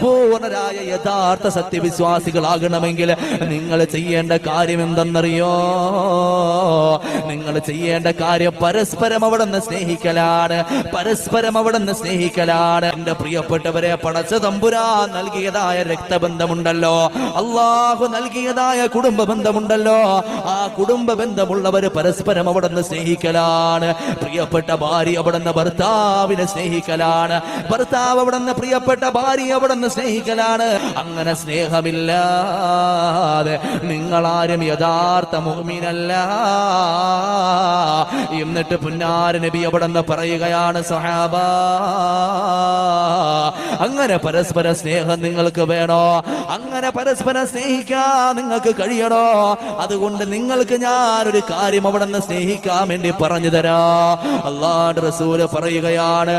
പരിപൂർണരായ യഥാർത്ഥ സത്യവിശ്വാസികളാകണമെങ്കിൽ നിങ്ങൾ ചെയ്യേണ്ട കാര്യം എന്തെന്നറിയോ? നിങ്ങൾ ചെയ്യേണ്ട കാര്യം പരസ്പരം അവിടെ നിന്ന് സ്നേഹിക്കലാണ്. പരസ്പരം അവിടെ നിന്ന് സ്നേഹിക്കലാണ്. എന്റെ പ്രിയപ്പെട്ടവരെ പടച്ച തമ്പുരാ നൽകിയതായ രക്തബന്ധമുണ്ടല്ലോ. അള്ളാഹു നൽകിയതായ കുടുംബ ബന്ധമുണ്ടല്ലോ. ആ കുടുംബ ബന്ധമുള്ളവർ പരസ്പരം അവിടെ നിന്ന് സ്നേഹിക്കലാണ്. പ്രിയപ്പെട്ട ഭാര്യ അവിടെ നിന്ന് ഭർത്താവിനെ സ്നേഹിക്കലാണ്. ഭർത്താവ് അവിടെ നിന്ന് പ്രിയപ്പെട്ട ഭാര്യ അവിടെ നിന്ന് സ്നേഹിക്കലാണ്. അങ്ങനെ സ്നേഹമില്ലാതെ നിങ്ങളാരും യഥാർത്ഥ മുഹ്മിനല്ല എന്നിട്ട് പുന്നാര നബി അവിടെ നിന്ന് പറയുകയാണ് സഹാബ അങ്ങനെ പരസ്പര സ്നേഹം നിങ്ങൾക്ക് വേണോ? അങ്ങനെ പരസ്പരം സ്നേഹിക്കാൻ നിങ്ങൾക്ക് കഴിയണോ? അതുകൊണ്ട് നിങ്ങൾക്ക് ഞാൻ ഒരു കാര്യം അവിടെ നിന്ന് സ്നേഹിക്കാൻ വേണ്ടി പറഞ്ഞു തരാ. അള്ളാഹുവിന്റെ റസൂൽ പറയുകയാണ്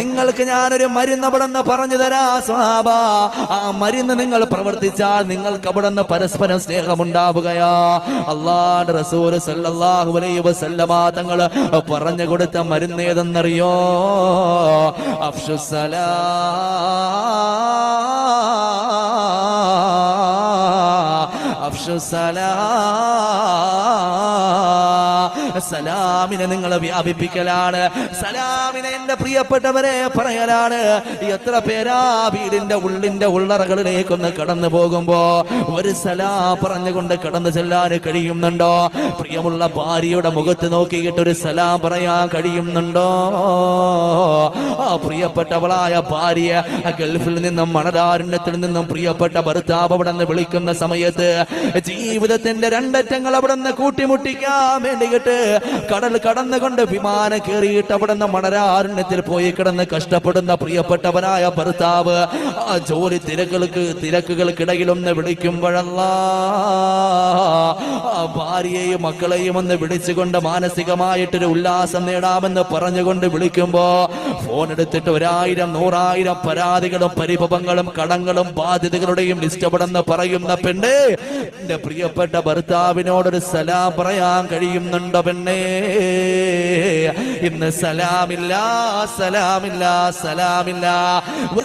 നിങ്ങൾക്ക് ഞാനൊരു മരുന്ന് അവിടെ നിന്ന് പറഞ്ഞു തരാ സ്വഹാബ. ആ മരുന്ന് നിങ്ങൾ പ്രവർത്തിച്ചാൽ നിങ്ങൾക്ക് അവിടെ നിന്ന് പരസ്പരം സ്നേഹമുണ്ടാവുകയാ. അള്ളാഹുവിന്റെ റസൂൽ സല്ലല്ലാഹു അലൈഹി വസല്ലമ തങ്ങൾ പറഞ്ഞു കൊടുത്ത മരുന്ന് ഏതെന്നറിയോ? അഫ്ഷുസലാ. സലാമിനെ നിങ്ങൾ വ്യാപിപ്പിക്കലാണ്. സലാമിനെ എന്റെ പ്രിയപ്പെട്ടവരെ പറയലാണ്. എത്ര പേരാ വീടിന്റെ ഉള്ളിന്റെ ഉള്ളറകളിലേക്ക് ഒന്ന് കടന്നു പോകുമ്പോ ഒരു സലാ പറഞ്ഞുകൊണ്ട് കടന്നു ചെല്ലാൻ കഴിയുന്നുണ്ടോ? പ്രിയമുള്ള ഭാര്യയുടെ മുഖത്ത് നോക്കിയിട്ട് ഒരു സലാം പറയാൻ കഴിയുന്നുണ്ടോ? ആ പ്രിയപ്പെട്ടവളായ ഭാര്യ ഗൾഫിൽ നിന്നും മണദാരുണ്യത്തിൽ നിന്നും പ്രിയപ്പെട്ട ഭർത്താവ് അവിടെ നിന്ന് വിളിക്കുന്ന സമയത്ത് ജീവിതത്തിന്റെ രണ്ടറ്റങ്ങൾ അവിടെ നിന്ന് കൂട്ടിമുട്ടിക്കാൻ വേണ്ടിയിട്ട് കടൽ കടന്നുകൊണ്ട് വിമാനം കയറിയിട്ട് അവിടെ നിന്ന് മണരാരണ്യത്തിൽ പോയി കിടന്ന് കഷ്ടപ്പെടുന്ന പ്രിയപ്പെട്ടവനായ ഭർത്താവ് ആ ജോലി തിരക്കുകൾക്ക് തിരക്കുകൾക്കിടയിൽ ഒന്ന് വിളിക്കുമ്പോഴല്ല ആ ഭാര്യയെയും മക്കളെയും ഒന്ന് വിളിച്ചുകൊണ്ട് മാനസികമായിട്ടൊരു ഉല്ലാസം നേടാമെന്ന് പറഞ്ഞുകൊണ്ട് വിളിക്കുമ്പോ ഫോൺ എടുത്തിട്ട് ഒരായിരം നൂറായിരം പരാതികളും പരിഭവങ്ങളും കടങ്ങളും ബാധ്യതകളുടെയും ലിസ്റ്റ് പറയുന്ന പെണ്ണ് എന്റെ പ്രിയപ്പെട്ട ഭർത്താവിനോടൊരു സലാം പറയാൻ കഴിയുന്നുണ്ടോ. പെണ്ണേ? ഇന്ന് സലാമില്ല സലാമില്ല സലാമില്ല.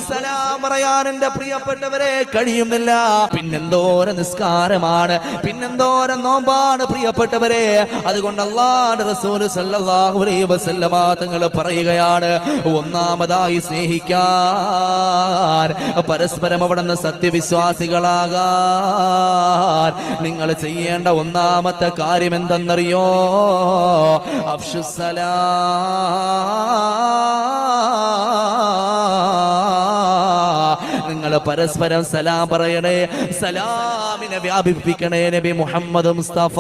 സലാം പറയാൻ എന്റെ പ്രിയപ്പെട്ടവരെ കഴിയുന്നില്ല. പിന്നെന്തോര നിസ്കാരമാണ് പിന്നെന്തോര നോമ്പാണ് പ്രിയപ്പെട്ടവരെ. അതുകൊണ്ട് അള്ളാഹുവിന്റെ റസൂൽ സല്ലല്ലാഹു അലൈഹി വസല്ലമ തങ്ങൾ പറയുകയാണ് ഒന്നാമതായി സ്നേഹിക്കാൻ പരസ്പരം അവിടെ നിന്ന് നിങ്ങൾ ചെയ്യേണ്ട ഒന്നാമത്തെ കാര്യം എന്തെന്നറിയോ നിങ്ങൾ പരസ്പരം സലാം പറയണേ സലാമിനെ വ്യാപിപ്പിക്കണേ നബി മുഹമ്മദ് മുസ്തഫ.